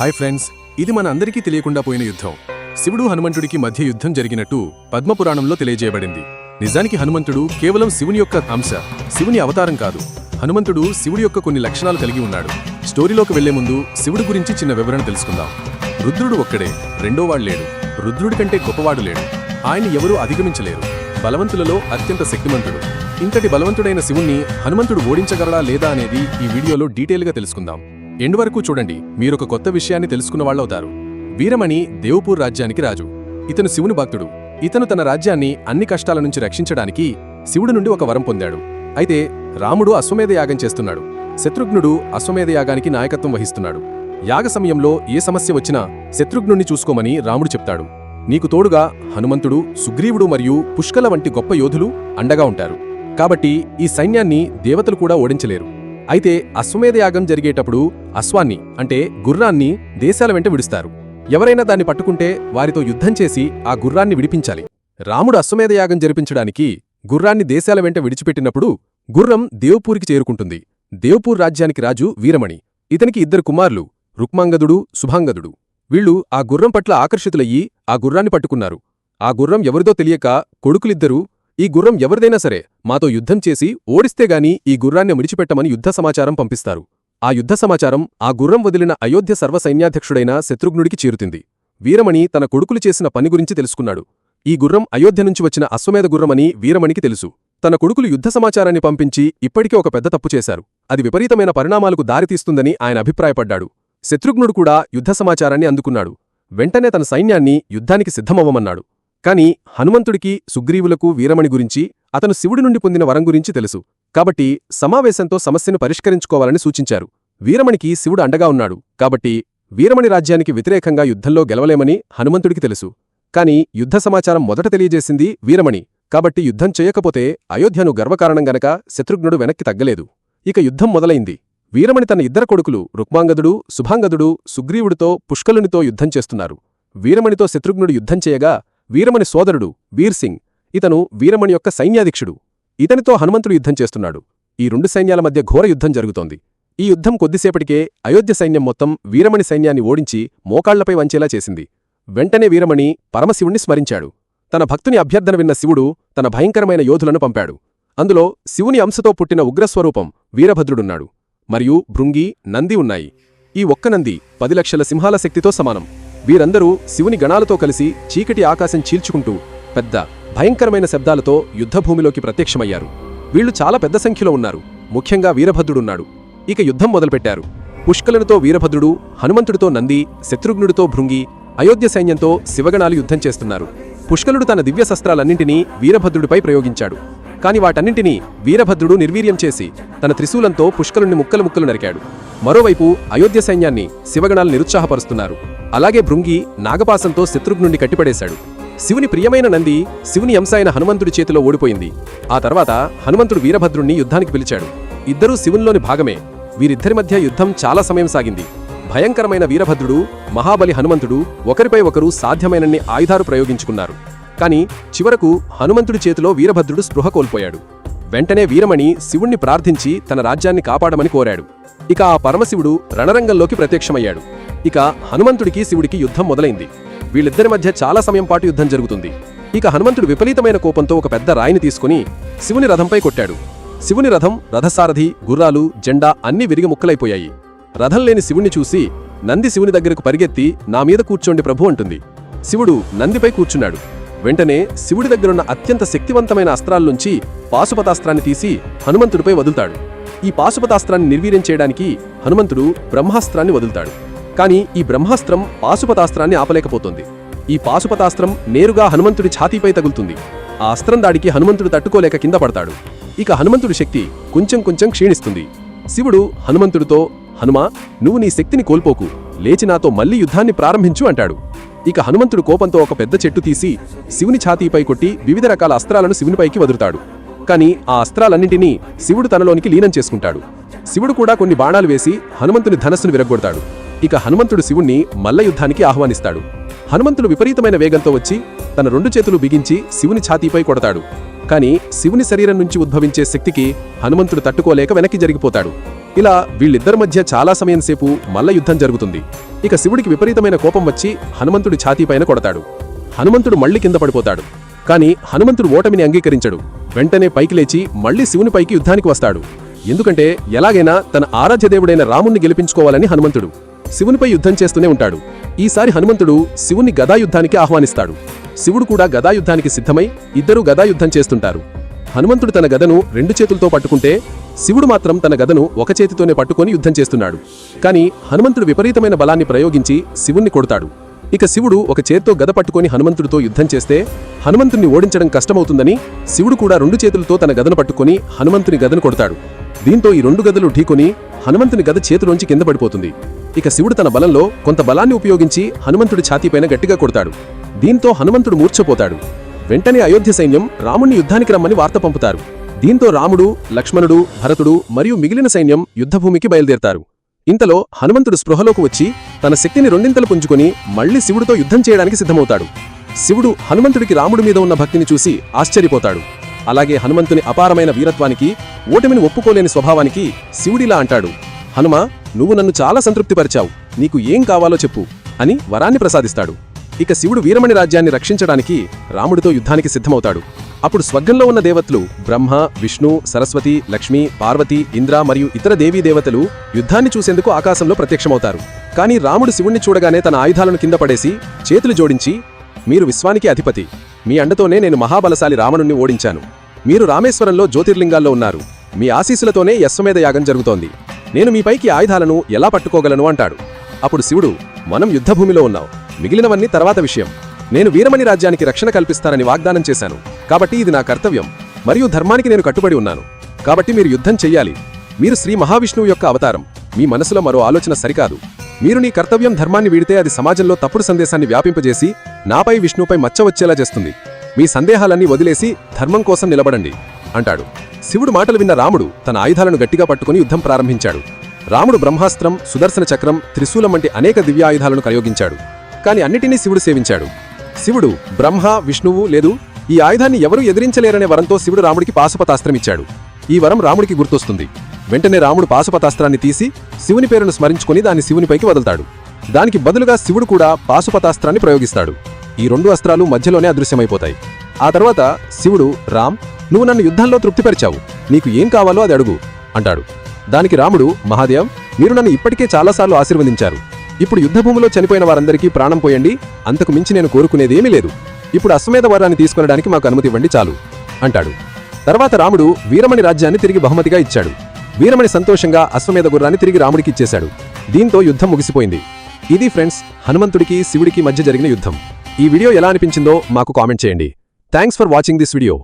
Hi friends ఇది మన అందరికీ తెలియకుండా పోయిన యుద్ధం. శివుడు హనుమంతుడికి మధ్య యుద్ధం జరిగినట్టు పద్మపురాణంలో తెలియజేయబడింది. నిజానికి హనుమంతుడు కేవలం శివుని యొక్క అంశ శివుని అవతారం కాదు. హనుమంతుడు శివుడి యొక్క కొన్ని లక్షణాలు కలిగి ఉన్నాడు. స్టోరీలోకి వెళ్ళే ముందు శివుడి గురించి చిన్న వివరణ తెలుసుకుందాం. రుద్రుడు ఒక్కడే రెండోవాడు లేడు. రుద్రుడి కంటే గొప్పవాడు లేడు. ఆయన ఎవరూ అధిగమించలేరు. బలవంతులలో అత్యంత శక్తిమంతుడు. ఇంతటి బలవంతుడైన శివుణ్ణి హనుమంతుడు ఓడించగలడా లేదా అనేది ఈ వీడియోలో డీటెయిల్గా తెలుసుకుందాం. ఎండ్ వరకు చూడండి మీరొక కొత్త విషయాన్ని తెలుసుకున్న వాళ్ళవుతారు. వీరమణి దేవపూర్ రాజ్యానికి రాజు. ఇతను శివుని భక్తుడు. ఇతను తన రాజ్యాన్ని అన్ని కష్టాల నుంచి రక్షించడానికి శివుడి నుండి ఒక వరం పొందాడు. అయితే రాముడు అశ్వమేధ యాగం చేస్తున్నాడు. శత్రుఘ్నుడు అశ్వమేధ యాగానికి నాయకత్వం వహిస్తున్నాడు. యాగ సమయంలో ఏ సమస్య వచ్చినా శత్రుఘ్నుణ్ణి చూసుకోమని రాముడు చెప్తాడు. నీకు తోడుగా హనుమంతుడు సుగ్రీవుడు మరియు పుష్కల వంటి గొప్ప యోధులు అండగా ఉంటారు. కాబట్టి ఈ సైన్యాన్ని దేవతలు కూడా ఓడించలేరు. అయితే అశ్వమేధయాగం జరిగేటప్పుడు అశ్వాన్ని అంటే గుర్రాన్ని దేశాల వెంట విడుస్తారు. ఎవరైనా దాన్ని పట్టుకుంటే వారితో యుద్ధం చేసి ఆ గుర్రాన్ని విడిపించాలి. రాముడు అశ్వమేధయాగం జరిపించడానికి గుర్రాన్ని దేశాల వెంట విడిచిపెట్టినప్పుడు గుర్రం దేవపూరికి చేరుకుంటుంది. దేవపూర్ రాజ్యానికి రాజు వీరమణి. ఇతనికి ఇద్దరు కుమారులు రుక్మాంగదుడు శుభాంగదుడు వీళ్ళు ఆ గుర్రం పట్ల ఆకర్షితులయ్యి ఆ గుర్రాన్ని పట్టుకున్నారు. ఆ గుర్రం ఎవరిదో తెలియక కొడుకులిద్దరూ ఈ గుర్రం ఎవరిదైనా సరే మాతో యుద్ధం చేసి ఓడిస్తేగాని ఈ గుర్రాన్ని ముడిచిపెట్టమని యుద్ధ సమాచారం పంపిస్తారు. ఆ యుద్ధ సమాచారం ఆ గుర్రం వదిలిన అయోధ్య సర్వసైన్యాధ్యక్షుడైన శత్రుఘ్నుడికి చేరుతుంది. వీరమణి తన కొడుకులు చేసిన పని గురించి తెలుసుకున్నాడు. ఈ గుర్రం అయోధ్య నుంచి వచ్చిన అశ్వమేధ గుర్రమని వీరమణికి తెలుసు. తన కొడుకులు యుద్ధ సమాచారాన్ని పంపించి ఇప్పటికే ఒక పెద్ద తప్పు చేశారు. అది విపరీతమైన పరిణామాలకు దారితీస్తుందని ఆయన అభిప్రాయపడ్డాడు. శత్రుఘ్నుడు కూడా యుద్ధ సమాచారాన్ని అందుకున్నాడు. వెంటనే తన సైన్యాన్ని యుద్ధానికి సిద్ధమవ్వమన్నాడు. కాని హనుమంతుడికి సుగ్రీవులకు వీరమణి గురించి అతను శివుడి నుండి పొందిన వరం గురించి తెలుసు. కాబట్టి సమావేశంతో సమస్యను పరిష్కరించుకోవాలని సూచించారు. వీరమణికి శివుడు అండగా ఉన్నాడు. కాబట్టి వీరమణి రాజ్యానికి వ్యతిరేకంగా యుద్ధంలో గెలవలేమని హనుమంతుడికి తెలుసు. కాని యుద్ధ సమాచారం మొదట తెలియజేసింది వీరమణి. కాబట్టి యుద్ధం చేయకపోతే అయోధ్యను గర్వకారణం గనక శత్రుఘ్నుడు వెనక్కి తగ్గలేదు. ఇక యుద్ధం మొదలైంది. వీరమణి తన ఇద్దరు కొడుకులు రుక్మాంగదుడు శుభాంగదుడు సుగ్రీవుడితో పుష్కలునితో యుద్ధం చేస్తున్నారు. వీరమణితో శత్రుఘ్నుడు యుద్ధం చేయగా వీరమణి సోదరుడు వీర్సింగ్ ఇతను వీరమణి యొక్క సైన్యాధీక్షుడు. ఇతనితో హనుమంతుడు యుద్ధం చేస్తున్నాడు. ఈ రెండు సైన్యాల మధ్య ఘోర యుద్ధం జరుగుతోంది. ఈ యుద్ధం కొద్దిసేపటికే అయోధ్య సైన్యం మొత్తం వీరమణి సైన్యాన్ని ఓడించి మోకాళ్ళపై వంచేలా చేసింది. వెంటనే వీరమణి పరమశివుణ్ణి స్మరించాడు. తన భక్తుని అభ్యర్థన విన్న శివుడు తన భయంకరమైన యోధులను పంపాడు. అందులో శివుని అంశతో పుట్టిన ఉగ్రస్వరూపం వీరభద్రుడున్నాడు. మరియు భృంగి నంది ఉన్నాయి. ఈ ఒక్క నంది పది లక్షల సింహాల శక్తితో సమానం. వీరందరూ శివుని గణాలతో కలిసి చీకటి ఆకాశం చీల్చుకుంటూ పెద్ద భయంకరమైన శబ్దాలతో యుద్ధభూమిలోకి ప్రత్యక్షమయ్యారు. వీళ్ళు చాలా పెద్ద సంఖ్యలో ఉన్నారు. ముఖ్యంగా వీరభద్రుడున్నాడు. ఇక యుద్ధం మొదలుపెట్టారు. పుష్కలనుతో వీరభద్రుడు హనుమంతుడితో నంది శత్రుఘ్నుడితో భృంగి అయోధ్య సైన్యంతో శివగణాలు యుద్ధం చేస్తున్నారు. పుష్కలుడు తన దివ్య శస్త్రాలన్నింటినీ వీరభద్రుడిపై ప్రయోగించాడు. కాని వాటన్నింటినీ వీరభద్రుడు నిర్వీర్యం చేసి తన త్రిశూలంతో పుష్కరుణ్ణి ముక్కలు ముక్కలు నరికాడు. మరోవైపు అయోధ్య సైన్యాన్ని శివగణాలు నిరుత్సాహపరుస్తున్నారు. అలాగే భృంగి నాగపాసంతో శత్రుఘ్నుండి కట్టిపడేశాడు. శివుని ప్రియమైన నంది శివుని అంశైన హనుమంతుడి చేతిలో ఓడిపోయింది. ఆ తర్వాత హనుమంతుడు వీరభద్రుణ్ణి యుద్ధానికి పిలిచాడు. ఇద్దరూ శివునిలోని భాగమే. వీరిద్దరి మధ్య యుద్ధం చాలా సమయం సాగింది. భయంకరమైన వీరభద్రుడు మహాబలి హనుమంతుడు ఒకరిపై ఒకరు సాధ్యమైనన్ని ఆయుధాలు ప్రయోగించుకున్నారు. కాని చివరకు హనుమంతుడి చేతిలో వీరభద్రుడు స్పృహ కోల్పోయాడు. వెంటనే వీరమణి శివుణ్ణి ప్రార్థించి తన రాజ్యాన్ని కాపాడమని కోరాడు. ఇక ఆ పరమశివుడు రణరంగంలోకి ప్రత్యక్షమయ్యాడు. ఇక హనుమంతుడికి శివుడికి యుద్ధం మొదలైంది. వీళ్ళిద్దరి మధ్య చాలా సమయం పాటు యుద్ధం జరుగుతుంది. ఇక హనుమంతుడు విపరీతమైన కోపంతో ఒక పెద్ద రాయిని తీసుకుని శివుని రథంపై కొట్టాడు. శివుని రథం రథసారథి గుర్రాలు జెండా అన్నీ విరిగి ముక్కలైపోయాయి. రథం లేని శివుణ్ణి చూసి నంది శివుని దగ్గరకు పరిగెత్తి నా మీద కూర్చోండి ప్రభు అంటుంది. శివుడు నందిపై కూర్చున్నాడు. వెంటనే శివుడి దగ్గరున్న అత్యంత శక్తివంతమైన అస్త్రాల్నుంచి పాశుపతాస్త్రాన్ని తీసి హనుమంతుడిపై వదులుతాడు. ఈ పాశుపతాస్త్రాన్ని నిర్వీర్యం చేయడానికి హనుమంతుడు బ్రహ్మాస్త్రాన్ని వదులుతాడు. కాని ఈ బ్రహ్మాస్త్రం పాశుపతాస్త్రాన్ని ఆపలేకపోతుంది. ఈ పాశుపతాస్త్రం నేరుగా హనుమంతుడి ఛాతీపై తగులుతుంది. ఆ అస్త్రం దాడికి హనుమంతుడు తట్టుకోలేక కింద పడతాడు. ఇక హనుమంతుడి శక్తి కొంచెం కొంచెం క్షీణిస్తుంది. శివుడు హనుమంతుడితో హనుమా నువ్వు నీ శక్తిని కోల్పోకు. లేచి నాతో మళ్ళీ యుద్ధాన్ని ప్రారంభించు అంటాడు. ఇక హనుమంతుడు కోపంతో ఒక పెద్ద చెట్టు తీసి శివుని ఛాతీపై కొట్టి వివిధ రకాల అస్త్రాలను శివునిపైకి వదులుతాడు. కాని ఆ అస్త్రాలన్నింటినీ శివుడు తనలోనికి లీనం చేసుకుంటాడు. శివుడు కూడా కొన్ని బాణాలు వేసి హనుమంతుని ధనస్సును విరగొడతాడు ఇక హనుమంతుడు శివుణ్ణి మల్ల యుద్ధానికి ఆహ్వానిస్తాడు. హనుమంతుడు విపరీతమైన వేగంతో వచ్చి తన రెండు చేతులు బిగించి శివుని ఛాతీపై కొడతాడు. కాని శివుని శరీరం నుంచి ఉద్భవించే శక్తికి హనుమంతుడు తట్టుకోలేక వెనక్కి జరిగిపోతాడు. ఇలా వీళ్ళిద్దరి మధ్య చాలా సమయం సేపు మల్ల యుద్ధం జరుగుతుంది. ఇక శివుడికి విపరీతమైన కోపం వచ్చి హనుమంతుడి ఛాతీపైన కొడతాడు. హనుమంతుడు మళ్ళీ కింద పడిపోతాడు. కాని హనుమంతుడు ఓటమిని అంగీకరించడు. వెంటనే పైకి లేచి మళ్ళీ శివుని పైకి యుద్ధానికి వస్తాడు. ఎందుకంటే ఎలాగైనా తన ఆరాధ్యదేవుడైన రాముణ్ణి గెలిపించుకోవాలని హనుమంతుడు. శివునిపై యుద్ధం చేస్తూనే ఉంటాడు. ఈసారి హనుమంతుడు శివుని గదాయుద్ధానికి ఆహ్వానిస్తాడు. శివుడు కూడా గదాయుద్ధానికి సిద్ధమై ఇద్దరూ గదాయుద్ధం చేస్తుంటారు. హనుమంతుడు తన గదను రెండు చేతులతో పట్టుకుంటే శివుడు మాత్రం తన గదను ఒక చేతితోనే పట్టుకొని యుద్ధం చేస్తున్నాడు. కాని హనుమంతుడు విపరీతమైన బలాన్ని ప్రయోగించి శివుణ్ణి కొడతాడు. ఇక శివుడు ఒక చేత్తో గద పట్టుకొని హనుమంతుడితో యుద్ధం చేస్తే హనుమంతుణ్ణి ఓడించడం కష్టమవుతుందని శివుడు కూడా రెండు చేతులతో తన గదను పట్టుకొని హనుమంతుని గదను కొడతాడు. దీంతో ఈ రెండు గదలు ఢీకొని హనుమంతుని గద చేతిలోంచి కింద పడిపోతుంది. ఇక శివుడు తన బలంలో కొంత బలాన్ని ఉపయోగించి హనుమంతుడి ఛాతీపైన గట్టిగా కొడతాడు. దీంతో హనుమంతుడు మూర్ఛపోతాడు. వెంటనే అయోధ్య సైన్యం రాముణ్ణి యుద్ధానికి రమ్మని వార్త పంపుతారు. దీంతో రాముడు లక్ష్మణుడు భరతుడు మరియు మిగిలిన సైన్యం యుద్ధభూమికి బయలుదేరతారు. ఇంతలో హనుమంతుడు స్పృహలోకి వచ్చి తన శక్తిని రెండింతలు పుంజుకొని మళ్ళీ శివుడితో యుద్ధం చేయడానికి సిద్ధమవుతాడు. శివుడు హనుమంతుడికి రాముడి మీద ఉన్న భక్తిని చూసి ఆశ్చర్యపోతాడు. అలాగే హనుమంతుని అపారమైన వీరత్వానికి ఓటమిని ఒప్పుకోలేని స్వభావానికి శివుడిలా అంటాడు. హనుమ నువ్వు నన్ను చాలా సంతృప్తిపరిచావు. నీకు ఏం కావాలో చెప్పు అని వరాన్ని ప్రసాదిస్తాడు. ఇక శివుడు వీరమణి రాజ్యాన్ని రక్షించడానికి రాముడితో యుద్ధానికి సిద్ధమవుతాడు. అప్పుడు స్వర్గంలో ఉన్న దేవతలు బ్రహ్మ విష్ణు సరస్వతి లక్ష్మి పార్వతి ఇంద్ర మరియు ఇతర దేవీ దేవతలు యుద్ధాన్ని చూసేందుకు ఆకాశంలో ప్రత్యక్షమవుతారు. కానీ రాముడు శివుణ్ణి చూడగానే తన ఆయుధాలను కింద పడేసి చేతులు జోడించి మీరు విశ్వానికి అధిపతి. మీ అండతోనే నేను మహాబలశాలి రావణుణ్ణి ఓడించాను. మీరు రామేశ్వరంలో జ్యోతిర్లింగాల్లో ఉన్నారు. మీ ఆశీస్సులతోనే యశ్వమేధ యాగం జరుగుతోంది. నేను మీపైకి ఆయుధాలను ఎలా పట్టుకోగలను? అంటాడు. అప్పుడు శివుడు మనం యుద్ధభూమిలో ఉన్నాం. మిగిలినవన్నీ తర్వాత విషయం. నేను వీరమణి రాజ్యానికి రక్షణ కల్పిస్తానని వాగ్దానం చేశాను. కాబట్టి ఇది నా కర్తవ్యం. మరియు ధర్మానికి నేను కట్టుబడి ఉన్నాను. కాబట్టి మీరు యుద్ధం చెయ్యాలి. మీరు శ్రీ మహావిష్ణువు యొక్క అవతారం. మీ మనసులో మరో ఆలోచన సరికాదు. మీరు నీ కర్తవ్యం ధర్మాన్ని వీడితే అది సమాజంలో తప్పుడు సందేశాన్ని వ్యాపింపజేసి నాపై విష్ణుపై మచ్చ వచ్చేలా చేస్తుంది. మీ సందేహాలన్నీ వదిలేసి ధర్మం కోసం నిలబడండి. అంటాడు. శివుడు మాటలు విన్న రాముడు తన ఆయుధాలను గట్టిగా పట్టుకుని యుద్ధం ప్రారంభించాడు. రాముడు బ్రహ్మాస్త్రం సుదర్శన చక్రం త్రిశూలం వంటి అనేక దివ్యాయుధాలను ప్రయోగించాడు. కాని అన్నిటినీ శివుడు సేవించాడు. శివుడు బ్రహ్మ విష్ణువు లేదు ఈ ఆయుధాన్ని ఎవరూ ఎదిరించలేరనే వరంతో శివుడు రాముడికి పాశుపతాస్త్రం ఇచ్చాడు. ఈ వరం రాముడికి గుర్తొస్తుంది. వెంటనే రాముడు పాశుపతాస్త్రాన్ని తీసి శివుని పేరును స్మరించుకుని దాన్ని శివునిపైకి వదులుతాడు. దానికి బదులుగా శివుడు కూడా పాశుపతాస్త్రాన్ని ప్రయోగిస్తాడు. ఈ రెండు అస్త్రాలు మధ్యలోనే అదృశ్యమైపోతాయి. ఆ తర్వాత శివుడు రామ్ నువ్వు నన్ను యుద్ధంలో తృప్తిపరిచావు. నీకు ఏం కావాలో అది అడుగు అంటాడు. దానికి రాముడు మహాదేవ్ మీరు నన్ను ఇప్పటికే చాలాసార్లు ఆశీర్వదించారు. ఇప్పుడు యుద్ధభూమిలో చనిపోయిన వారందరికీ ప్రాణం పోయండి. అంతకు మించి నేను కోరుకునేదేమీ లేదు. ఇప్పుడు అశ్వమేధ వరాన్ని తీసుకొనడానికి మాకు అనుమతి ఇవ్వండి చాలు అంటాడు. తర్వాత రాముడు వీరమణి రాజ్యాన్ని తిరిగి బహుమతిగా ఇచ్చాడు. వీరమణి సంతోషంగా అశ్వమేధ గుర్రాన్ని తిరిగి రాముడికి ఇచ్చేశాడు. దీంతో యుద్ధం ముగిసిపోయింది. ఇది ఫ్రెండ్స్ హనుమంతుడికి శివుడికి మధ్య జరిగిన యుద్ధం. ఈ వీడియో ఎలా అనిపించిందో మాకు కామెంట్ చేయండి. Thanks for watching this video.